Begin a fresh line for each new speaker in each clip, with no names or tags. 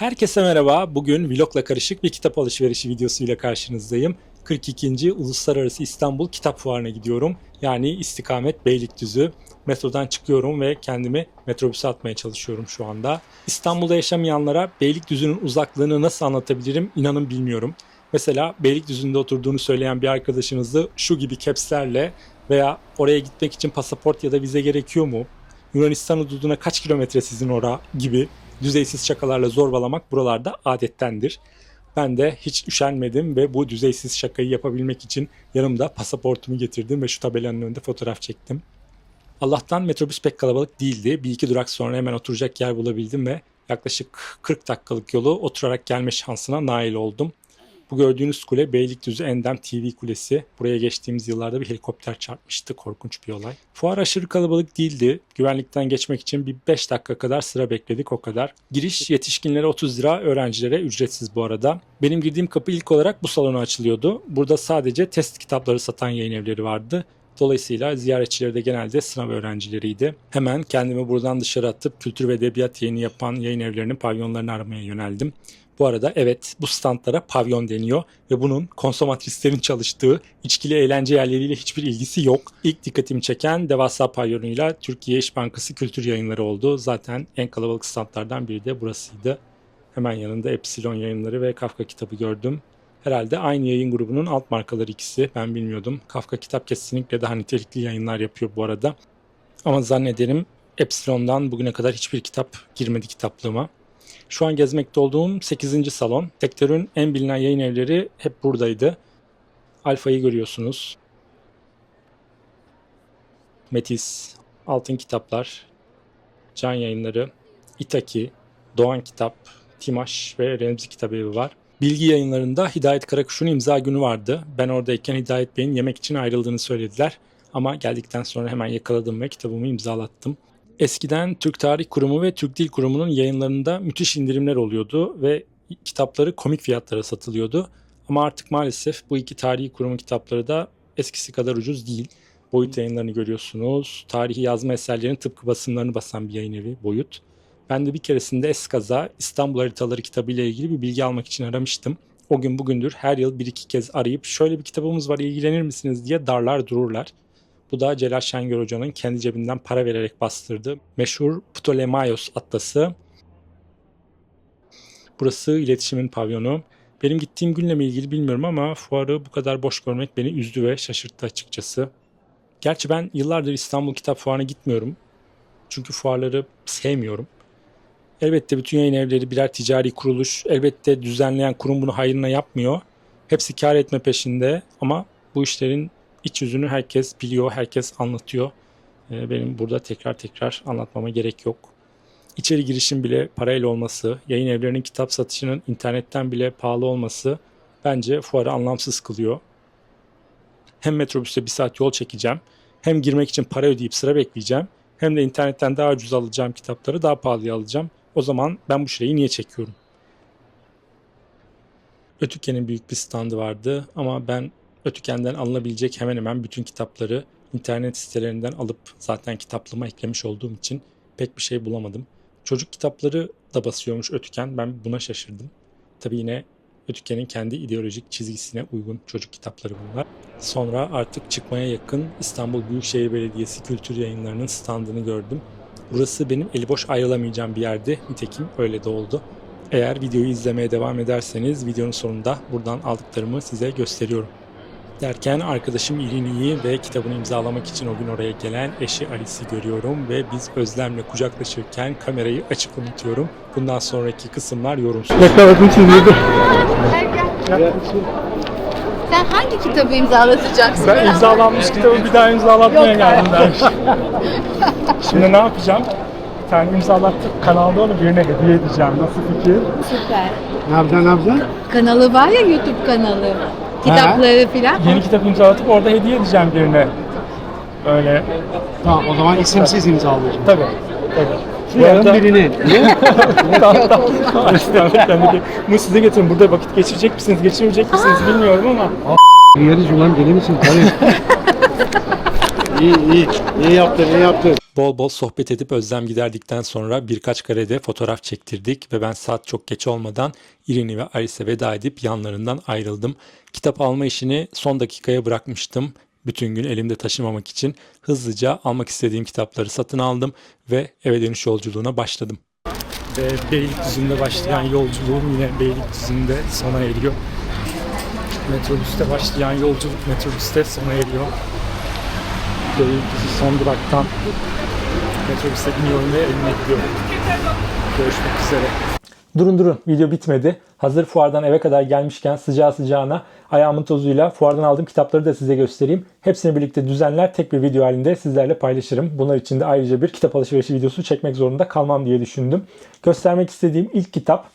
Herkese merhaba. Bugün vlogla karışık bir kitap alışverişi videosuyla karşınızdayım. 42. Uluslararası İstanbul Kitap Fuarı'na gidiyorum. Yani istikamet Beylikdüzü. Metrodan çıkıyorum ve kendimi metrobüse atmaya çalışıyorum şu anda. İstanbul'da yaşamayanlara Beylikdüzü'nün uzaklığını nasıl anlatabilirim inanın bilmiyorum. Mesela Beylikdüzü'nde oturduğunu söyleyen bir arkadaşınızı şu gibi capslerle veya oraya gitmek için pasaport ya da vize gerekiyor mu? Yunanistan hududuna kaç kilometre sizin ora gibi düzeysiz şakalarla zorbalamak buralarda adettendir. Ben de hiç üşenmedim ve bu düzeysiz şakayı yapabilmek için yanımda pasaportumu getirdim ve şu tabelanın önünde fotoğraf çektim. Allah'tan metrobüs pek kalabalık değildi. Bir iki durak sonra hemen oturacak yer bulabildim ve yaklaşık 40 dakikalık yolu oturarak gelme şansına nail oldum. Bu gördüğünüz kule Beylikdüzü Endem TV Kulesi. Buraya geçtiğimiz yıllarda bir helikopter çarpmıştı. Korkunç bir olay. Fuar aşırı kalabalık değildi. Güvenlikten geçmek için bir 5 dakika kadar sıra bekledik o kadar. Giriş yetişkinlere 30 lira, öğrencilere ücretsiz bu arada. Benim girdiğim kapı ilk olarak bu salona açılıyordu. Burada sadece test kitapları satan yayın evleri vardı. Dolayısıyla ziyaretçileri de genelde sınav öğrencileriydi. Hemen kendimi buradan dışarı atıp kültür ve edebiyat yayını yapan yayın evlerinin pavyonlarını aramaya yöneldim. Bu arada evet bu standlara pavyon deniyor ve bunun konsomatrislerin çalıştığı içkili eğlence yerleriyle hiçbir ilgisi yok. İlk dikkatimi çeken devasa pavyonuyla Türkiye İş Bankası Kültür Yayınları oldu. Zaten en kalabalık standlardan biri de burasıydı. Hemen yanında Epsilon yayınları ve Kafka kitabı gördüm. Herhalde aynı yayın grubunun alt markaları ikisi. Ben bilmiyordum. Kafka kitap kesinlikle daha nitelikli yayınlar yapıyor bu arada. Ama zannederim Epsilon'dan bugüne kadar hiçbir kitap girmedi kitaplığıma. Şu an gezmekte olduğum 8. salon. Sektörün en bilinen yayın evleri hep buradaydı. Alfa'yı görüyorsunuz. Metis, Altın Kitaplar, Can Yayınları, Itaki, Doğan Kitap, Timaş ve Remzi Kitabevi var. Bilgi yayınlarında Hidayet Karakuş'un imza günü vardı. Ben oradayken Hidayet Bey'in yemek için ayrıldığını söylediler. Ama geldikten sonra hemen yakaladım ve kitabımı imzalattım. Eskiden Türk Tarih Kurumu ve Türk Dil Kurumu'nun yayınlarında müthiş indirimler oluyordu ve kitapları komik fiyatlara satılıyordu. Ama artık maalesef bu iki tarihi kurumu kitapları da eskisi kadar ucuz değil. Boyut yayınlarını görüyorsunuz. Tarihi yazma eserlerinin tıpkı basımlarını basan bir yayın evi Boyut. Ben de bir keresinde eskaza İstanbul Haritaları kitabı ile ilgili bir bilgi almak için aramıştım. O gün bugündür her yıl bir iki kez arayıp şöyle bir kitabımız var ilgilenir misiniz diye darlar dururlar. Bu da Celal Şengör Hoca'nın kendi cebinden para vererek bastırdığı meşhur Ptolemaios Atlası. Burası iletişimin pavyonu. Benim gittiğim günle ilgili bilmiyorum ama fuarı bu kadar boş görmek beni üzdü ve şaşırttı açıkçası. Gerçi ben yıllardır İstanbul Kitap Fuarı'na gitmiyorum. Çünkü fuarları sevmiyorum. Elbette bütün yayın evleri birer ticari kuruluş. Elbette düzenleyen kurum bunu hayrına yapmıyor. Hepsi kar etme peşinde ama bu işlerin iç yüzünü herkes biliyor, herkes anlatıyor. Ee, Benim burada tekrar tekrar anlatmama gerek yok. İçeri girişin bile parayla olması, yayın evlerinin kitap satışının internetten bile pahalı olması bence fuarı anlamsız kılıyor. Hem metrobüste bir saat yol çekeceğim, hem girmek için para ödeyip sıra bekleyeceğim, hem de internetten daha ucuz alacağım kitapları daha pahalıya alacağım. O zaman ben bu şeyi niye çekiyorum? Ötüken'in büyük bir standı vardı ama ben Ötüken'den alınabilecek hemen hemen bütün kitapları internet sitelerinden alıp zaten kitaplığıma eklemiş olduğum için pek bir şey bulamadım. Çocuk kitapları da basıyormuş Ötüken. Ben buna şaşırdım. Tabii yine Ötüken'in kendi ideolojik çizgisine uygun çocuk kitapları bunlar. Sonra artık çıkmaya yakın İstanbul Büyükşehir Belediyesi Kültür Yayınları'nın standını gördüm. Burası benim eli boş ayrılamayacağım bir yerdi. Nitekim öyle de oldu. Eğer videoyu izlemeye devam ederseniz videonun sonunda buradan aldıklarımı size gösteriyorum. Derken arkadaşım İrini'yi ve kitabını imzalamak için o gün oraya gelen eşi Alice'i görüyorum ve biz Özlem'le kucaklaşırken kamerayı açık unutuyorum. Bundan sonraki kısımlar yorumsuz.
Yakaladım şimdi.
Sen hangi kitabı imzalatacaksın?
Ben imzalanmış kitabı bir daha imzalatmaya geldim ben. Şimdi ne yapacağım? Bir tane imzalattık kanalda onu birine hediye edeceğim. Nasıl fikir?
Süper.
Ne yapacaksın ne yapacaksın?
Kanalı var ya YouTube kanalı. Kitapları filan.
Yeni kitap imzalatıp orada hediye edeceğim birine. Öyle
Tamam o zaman isimsiz imzalayacağım.
tabii. Tabii. Bu
Yarın
arada-
birini. Niye?
Estağfurullah. Bunu size getirin. Burada vakit geçirecek misiniz, geçirmeyecek misiniz bilmiyorum ama.
Yarış ulan deli misin? Tabii. İyi iyi. İyi yaptın iyi yaptın.
Bol bol sohbet edip özlem giderdikten sonra birkaç karede fotoğraf çektirdik ve ben saat çok geç olmadan İrini ve Aris'e veda edip yanlarından ayrıldım. Kitap alma işini son dakikaya bırakmıştım. Bütün gün elimde taşımamak için hızlıca almak istediğim kitapları satın aldım ve eve dönüş yolculuğuna başladım. Ve Beylikdüzü'nde başlayan yolculuğum yine Beylikdüzü'nde sona eriyor. Metrobüste başlayan yolculuk metrobüste sona eriyor. Beylikdüzü son duraktan metrobüse biniyorum ve evime gidiyorum. Görüşmek üzere. Durun durun video bitmedi. Hazır fuardan eve kadar gelmişken sıcağı sıcağına ayağımın tozuyla fuardan aldığım kitapları da size göstereyim. Hepsini birlikte düzenler tek bir video halinde sizlerle paylaşırım. Bunlar için de ayrıca bir kitap alışverişi videosu çekmek zorunda kalmam diye düşündüm. Göstermek istediğim ilk kitap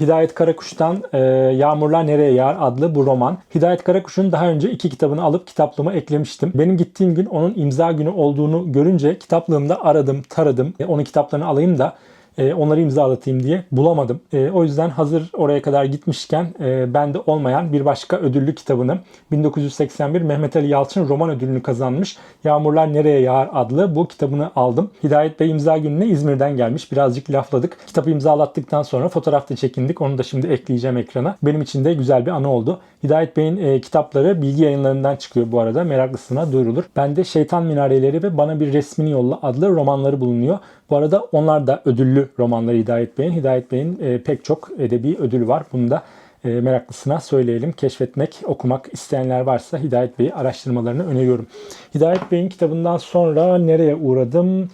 Hidayet Karakuş'tan e, Yağmurlar Nereye Yağar adlı bu roman. Hidayet Karakuş'un daha önce iki kitabını alıp kitaplığıma eklemiştim. Benim gittiğim gün onun imza günü olduğunu görünce kitaplığımda aradım, taradım. E, onun kitaplarını alayım da e, onları imzalatayım diye bulamadım. E, o yüzden hazır oraya kadar gitmişken e, bende olmayan bir başka ödüllü kitabını 1981 Mehmet Ali Yalçın roman ödülünü kazanmış Yağmurlar Nereye Yağar adlı bu kitabını aldım. Hidayet Bey imza gününe İzmir'den gelmiş. Birazcık lafladık. Kitabı imzalattıktan sonra fotoğrafta çekindik. Onu da şimdi ekleyeceğim ekrana. Benim için de güzel bir anı oldu. Hidayet Bey'in e, kitapları bilgi yayınlarından çıkıyor bu arada. Meraklısına duyurulur. Bende Şeytan Minareleri ve Bana Bir Resmini Yolla adlı romanları bulunuyor. Bu arada onlar da ödüllü romanları Hidayet Bey'in. Hidayet Bey'in e, pek çok edebi ödülü var. Bunu da e, meraklısına söyleyelim. Keşfetmek, okumak isteyenler varsa Hidayet Bey'i araştırmalarını öneriyorum. Hidayet Bey'in kitabından sonra nereye uğradım?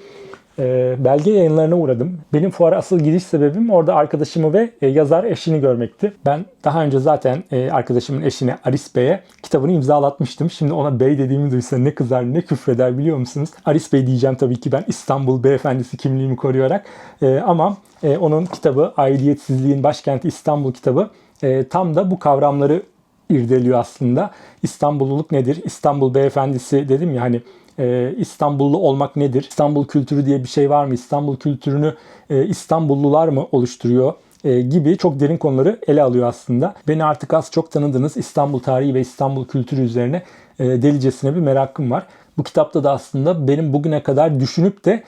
E, belge yayınlarına uğradım. Benim fuara asıl gidiş sebebim orada arkadaşımı ve e, yazar eşini görmekti. Ben daha önce zaten e, arkadaşımın eşine Aris Bey'e kitabını imzalatmıştım. Şimdi ona bey dediğimi duysa ne kızar ne küfreder biliyor musunuz? Aris Bey diyeceğim tabii ki ben İstanbul beyefendisi kimliğimi koruyarak. E, ama e, onun kitabı Aidiyetsizliğin Başkenti İstanbul kitabı e, tam da bu kavramları irdeliyor aslında. İstanbulluluk nedir? İstanbul beyefendisi dedim ya hani e, İstanbullu olmak nedir? İstanbul kültürü diye bir şey var mı? İstanbul kültürünü e, İstanbullular mı oluşturuyor? E, gibi çok derin konuları ele alıyor aslında. Beni artık az çok tanıdınız. İstanbul tarihi ve İstanbul kültürü üzerine e, delicesine bir merakım var. Bu kitapta da aslında benim bugüne kadar düşünüp de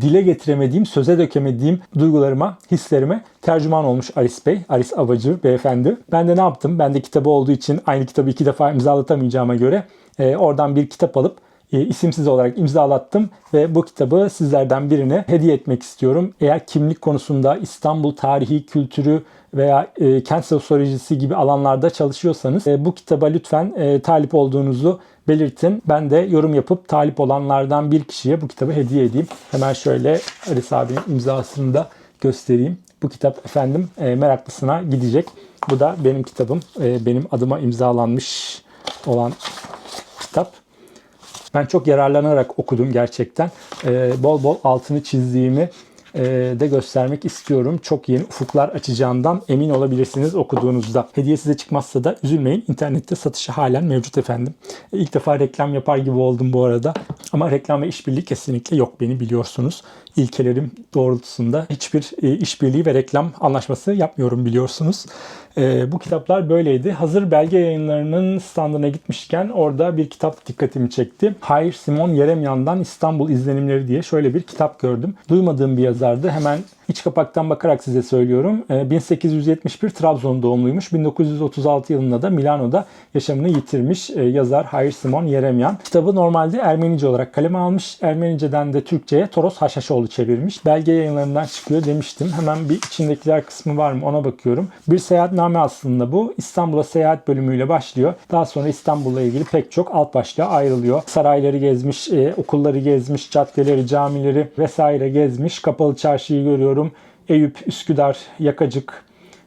dile getiremediğim, söze dökemediğim duygularıma, hislerime tercüman olmuş Aris Bey, Aris Avacı beyefendi. Ben de ne yaptım? Ben de kitabı olduğu için aynı kitabı iki defa imzalatamayacağıma göre oradan bir kitap alıp isimsiz olarak imzalattım ve bu kitabı sizlerden birine hediye etmek istiyorum. Eğer kimlik konusunda İstanbul tarihi, kültürü veya e, kent sosyolojisi gibi alanlarda çalışıyorsanız e, bu kitaba lütfen e, talip olduğunuzu belirtin. Ben de yorum yapıp talip olanlardan bir kişiye bu kitabı hediye edeyim. Hemen şöyle Aris abinin imzasını da göstereyim. Bu kitap efendim e, meraklısına gidecek. Bu da benim kitabım. E, benim adıma imzalanmış olan kitap. Ben çok yararlanarak okudum gerçekten. Ee, bol bol altını çizdiğimi e, de göstermek istiyorum. Çok yeni ufuklar açacağından emin olabilirsiniz okuduğunuzda. Hediye size çıkmazsa da üzülmeyin. İnternette satışı halen mevcut efendim. E, İlk defa reklam yapar gibi oldum bu arada. Ama reklam ve işbirliği kesinlikle yok beni biliyorsunuz. İlkelerim doğrultusunda hiçbir e, işbirliği ve reklam anlaşması yapmıyorum biliyorsunuz. E, bu kitaplar böyleydi. Hazır belge yayınlarının standına gitmişken orada bir kitap dikkatimi çekti. Hayır Simon Yeremyan'dan İstanbul İzlenimleri diye şöyle bir kitap gördüm. Duymadığım bir yazardı. Hemen iç kapaktan bakarak size söylüyorum. E, 1871 Trabzon doğumluymuş. 1936 yılında da Milano'da yaşamını yitirmiş e, yazar Hayır Simon Yeremyan. Kitabı normalde Ermenice olarak kaleme almış. Ermeniceden de Türkçe'ye Toros Haşhaşoğlu çevirmiş. Belge yayınlarından çıkıyor demiştim. Hemen bir içindekiler kısmı var mı ona bakıyorum. Bir seyahatname aslında bu. İstanbul'a seyahat bölümüyle başlıyor. Daha sonra İstanbul'la ilgili pek çok alt başlığa ayrılıyor. Sarayları gezmiş, e, okulları gezmiş, caddeleri, camileri vesaire gezmiş. Kapalı çarşıyı görüyorum. Eyüp, Üsküdar, Yakacık,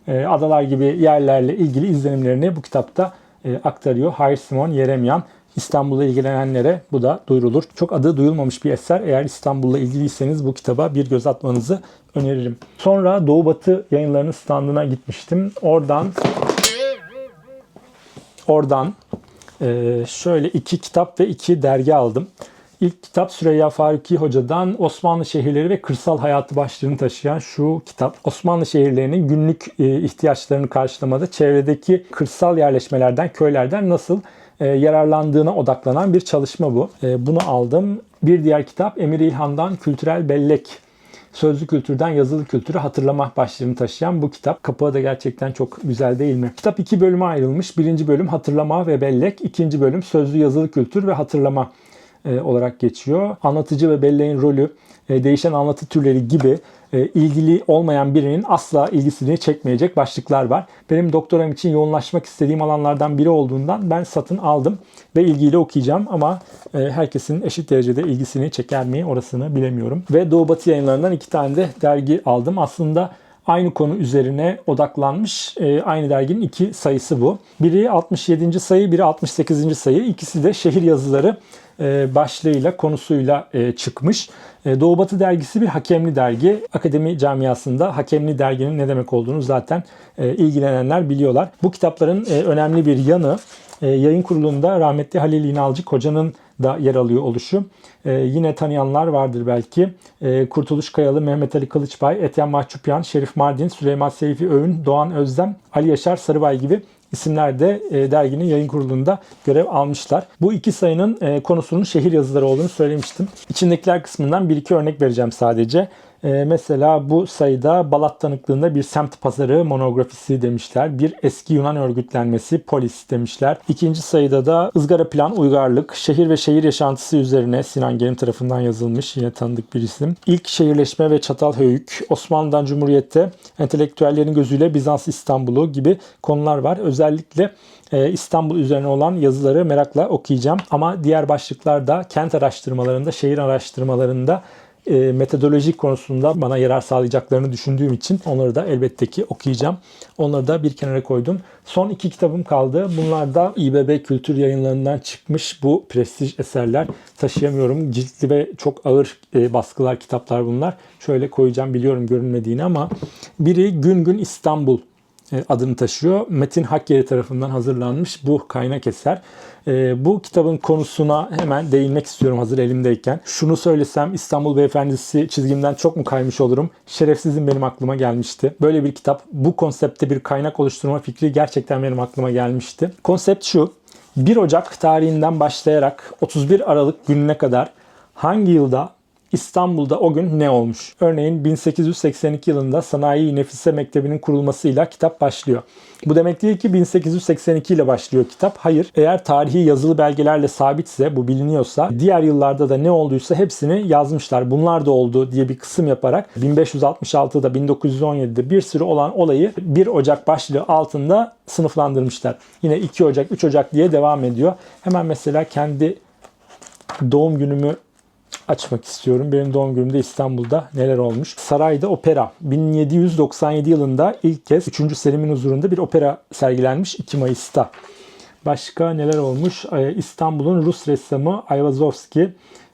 e, adalar gibi yerlerle ilgili izlenimlerini bu kitapta e, aktarıyor. Hayır Simon Yeremyan. İstanbul'la ilgilenenlere bu da duyurulur. Çok adı duyulmamış bir eser. Eğer İstanbul'la ilgiliyseniz bu kitaba bir göz atmanızı öneririm. Sonra Doğu Batı yayınlarının standına gitmiştim. Oradan oradan e, şöyle iki kitap ve iki dergi aldım. İlk kitap Süreyya Faruki Hoca'dan Osmanlı şehirleri ve kırsal hayatı başlığını taşıyan şu kitap. Osmanlı şehirlerinin günlük e, ihtiyaçlarını karşılamada çevredeki kırsal yerleşmelerden, köylerden nasıl e, yararlandığına odaklanan bir çalışma bu. E, bunu aldım. Bir diğer kitap Emir İlhan'dan Kültürel Bellek sözlü kültürden yazılı kültürü hatırlama başlığını taşıyan bu kitap. Kapağı da gerçekten çok güzel değil mi? Kitap iki bölüme ayrılmış. Birinci bölüm hatırlama ve bellek. ikinci bölüm sözlü yazılı kültür ve hatırlama e, olarak geçiyor. Anlatıcı ve belleğin rolü, e, değişen anlatı türleri gibi e, ilgili olmayan birinin asla ilgisini çekmeyecek başlıklar var. Benim doktoram için yoğunlaşmak istediğim alanlardan biri olduğundan ben satın aldım ve ilgiyle okuyacağım ama herkesin eşit derecede ilgisini çeker mi orasını bilemiyorum. Ve Doğu Batı yayınlarından iki tane de dergi aldım. Aslında aynı konu üzerine odaklanmış aynı derginin iki sayısı bu. Biri 67. sayı, biri 68. sayı. İkisi de şehir yazıları başlığıyla, konusuyla e, çıkmış. E, Doğu Batı dergisi bir hakemli dergi. Akademi camiasında hakemli derginin ne demek olduğunu zaten e, ilgilenenler biliyorlar. Bu kitapların e, önemli bir yanı e, yayın kurulunda rahmetli Halil İnalcık hocanın da yer alıyor oluşu. E, yine tanıyanlar vardır belki. E, Kurtuluş Kayalı, Mehmet Ali Kılıçbay, Etyen Mahçupyan, Şerif Mardin, Süleyman Seyfi Öğün, Doğan Özlem, Ali Yaşar Sarıbay gibi isimler de e, derginin yayın kurulunda görev almışlar. Bu iki sayının e, konusunun şehir yazıları olduğunu söylemiştim. İçindekiler kısmından bir iki örnek vereceğim sadece. E, mesela bu sayıda Balat tanıklığında bir semt pazarı monografisi demişler. Bir eski Yunan örgütlenmesi polis demişler. İkinci sayıda da ızgara plan uygarlık, şehir ve şehir yaşantısı üzerine Sinan Gerim tarafından yazılmış yine tanıdık bir isim. İlk şehirleşme ve Çatalhöyük, Osmanlı'dan Cumhuriyet'te entelektüellerin gözüyle Bizans İstanbul'u gibi konular var. Özellikle e, İstanbul üzerine olan yazıları merakla okuyacağım. Ama diğer başlıklarda kent araştırmalarında, şehir araştırmalarında e, metodolojik konusunda bana yarar sağlayacaklarını düşündüğüm için onları da elbette ki okuyacağım. Onları da bir kenara koydum. Son iki kitabım kaldı. Bunlar da İBB Kültür Yayınlarından çıkmış bu prestij eserler. Taşıyamıyorum. Ciltli ve çok ağır e, baskılar kitaplar bunlar. Şöyle koyacağım biliyorum görünmediğini ama biri Gün Gün İstanbul adını taşıyor. Metin Hakkari tarafından hazırlanmış bu kaynak eser. E, bu kitabın konusuna hemen değinmek istiyorum hazır elimdeyken. Şunu söylesem İstanbul Beyefendisi çizgimden çok mu kaymış olurum? Şerefsizim benim aklıma gelmişti. Böyle bir kitap bu konsepte bir kaynak oluşturma fikri gerçekten benim aklıma gelmişti. Konsept şu. 1 Ocak tarihinden başlayarak 31 Aralık gününe kadar hangi yılda İstanbul'da o gün ne olmuş? Örneğin 1882 yılında Sanayi Nefise Mektebi'nin kurulmasıyla kitap başlıyor. Bu demek değil ki 1882 ile başlıyor kitap. Hayır. Eğer tarihi yazılı belgelerle sabitse, bu biliniyorsa, diğer yıllarda da ne olduysa hepsini yazmışlar. Bunlar da oldu diye bir kısım yaparak 1566'da, 1917'de bir sürü olan olayı 1 Ocak başlığı altında sınıflandırmışlar. Yine 2 Ocak, 3 Ocak diye devam ediyor. Hemen mesela kendi doğum günümü açmak istiyorum. Benim doğum günümde İstanbul'da neler olmuş? Sarayda opera. 1797 yılında ilk kez 3. Selim'in huzurunda bir opera sergilenmiş 2 Mayıs'ta. Başka neler olmuş? İstanbul'un Rus ressamı Ayvazovski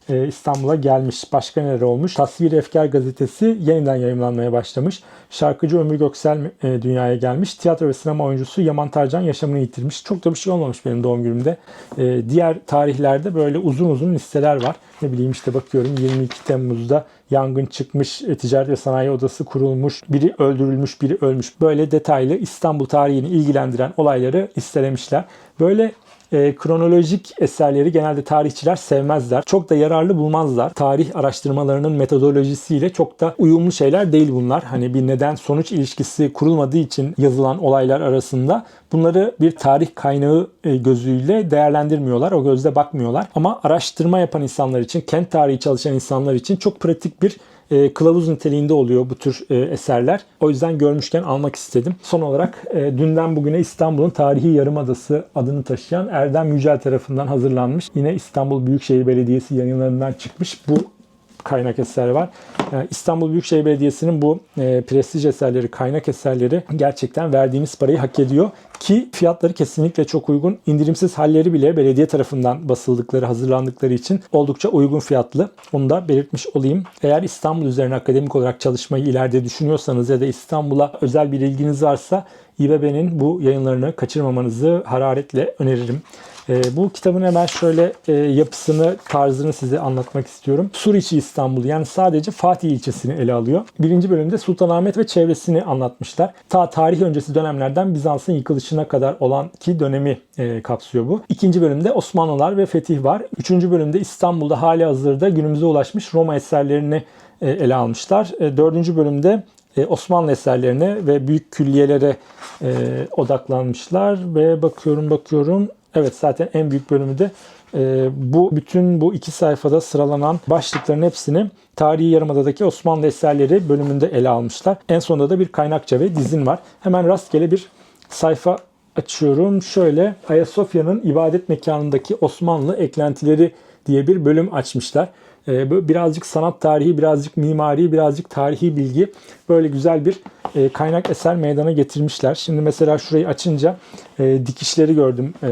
e, İstanbul'a gelmiş. Başka neler olmuş? Tasvir Efkar gazetesi yeniden yayımlanmaya başlamış. Şarkıcı Ömür Göksel e, dünyaya gelmiş. Tiyatro ve sinema oyuncusu Yaman Tarcan yaşamını yitirmiş. Çok da bir şey olmamış benim doğum günümde. E, diğer tarihlerde böyle uzun uzun listeler var. Ne bileyim işte bakıyorum 22 Temmuz'da yangın çıkmış, ticaret ve sanayi odası kurulmuş, biri öldürülmüş, biri ölmüş. Böyle detaylı İstanbul tarihini ilgilendiren olayları listelemişler. Böyle e, kronolojik eserleri genelde tarihçiler sevmezler. Çok da yararlı bulmazlar. Tarih araştırmalarının metodolojisiyle çok da uyumlu şeyler değil bunlar. Hani bir neden sonuç ilişkisi kurulmadığı için yazılan olaylar arasında bunları bir tarih kaynağı e, gözüyle değerlendirmiyorlar. O gözle bakmıyorlar. Ama araştırma yapan insanlar için, kent tarihi çalışan insanlar için çok pratik bir e, kılavuz niteliğinde oluyor bu tür e, eserler. O yüzden görmüşken almak istedim. Son olarak e, dünden bugüne İstanbul'un tarihi yarımadası adını taşıyan Erdem Yücel tarafından hazırlanmış. Yine İstanbul Büyükşehir Belediyesi yayınlarından çıkmış bu kaynak eser var. Yani İstanbul Büyükşehir Belediyesi'nin bu e, prestij eserleri, kaynak eserleri gerçekten verdiğimiz parayı hak ediyor. Ki fiyatları kesinlikle çok uygun. İndirimsiz halleri bile belediye tarafından basıldıkları, hazırlandıkları için oldukça uygun fiyatlı. Onu da belirtmiş olayım. Eğer İstanbul üzerine akademik olarak çalışmayı ileride düşünüyorsanız ya da İstanbul'a özel bir ilginiz varsa İBB'nin bu yayınlarını kaçırmamanızı hararetle öneririm. E, bu kitabın hemen şöyle e, yapısını, tarzını size anlatmak istiyorum. Suriçi İstanbul yani sadece Fatih ilçesini ele alıyor. Birinci bölümde Sultanahmet ve çevresini anlatmışlar. Ta tarih öncesi dönemlerden Bizans'ın yıkılışına kadar olan ki dönemi e, kapsıyor bu. İkinci bölümde Osmanlılar ve fetih var. Üçüncü bölümde İstanbul'da hali hazırda günümüze ulaşmış Roma eserlerini e, ele almışlar. Dördüncü bölümde e, Osmanlı eserlerine ve büyük külliyelere e, odaklanmışlar ve bakıyorum bakıyorum evet zaten en büyük bölümü de e, bu bütün bu iki sayfada sıralanan başlıkların hepsini Tarihi Yarımada'daki Osmanlı eserleri bölümünde ele almışlar. En sonunda da bir kaynakça ve dizin var. Hemen rastgele bir sayfa açıyorum. Şöyle Ayasofya'nın ibadet mekanındaki Osmanlı eklentileri diye bir bölüm açmışlar. Ee, birazcık sanat tarihi, birazcık mimari, birazcık tarihi bilgi böyle güzel bir e, kaynak eser meydana getirmişler. Şimdi mesela şurayı açınca e, dikişleri gördüm. E,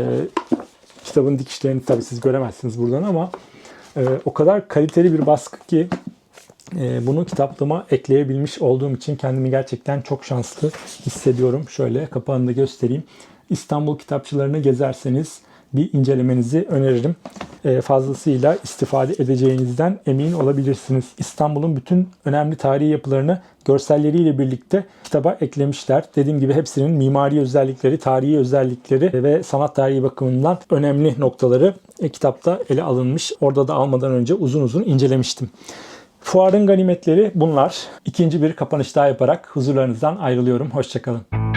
kitabın dikişlerini tabii siz göremezsiniz buradan ama o kadar kaliteli bir baskı ki bunu kitaplığıma ekleyebilmiş olduğum için kendimi gerçekten çok şanslı hissediyorum. Şöyle kapağını da göstereyim. İstanbul kitapçılarını gezerseniz bir incelemenizi öneririm. E, fazlasıyla istifade edeceğinizden emin olabilirsiniz. İstanbul'un bütün önemli tarihi yapılarını görselleriyle birlikte kitaba eklemişler. Dediğim gibi hepsinin mimari özellikleri, tarihi özellikleri ve sanat tarihi bakımından önemli noktaları e, kitapta ele alınmış. Orada da almadan önce uzun uzun incelemiştim. Fuarın ganimetleri bunlar. İkinci bir kapanış daha yaparak huzurlarınızdan ayrılıyorum. Hoşçakalın.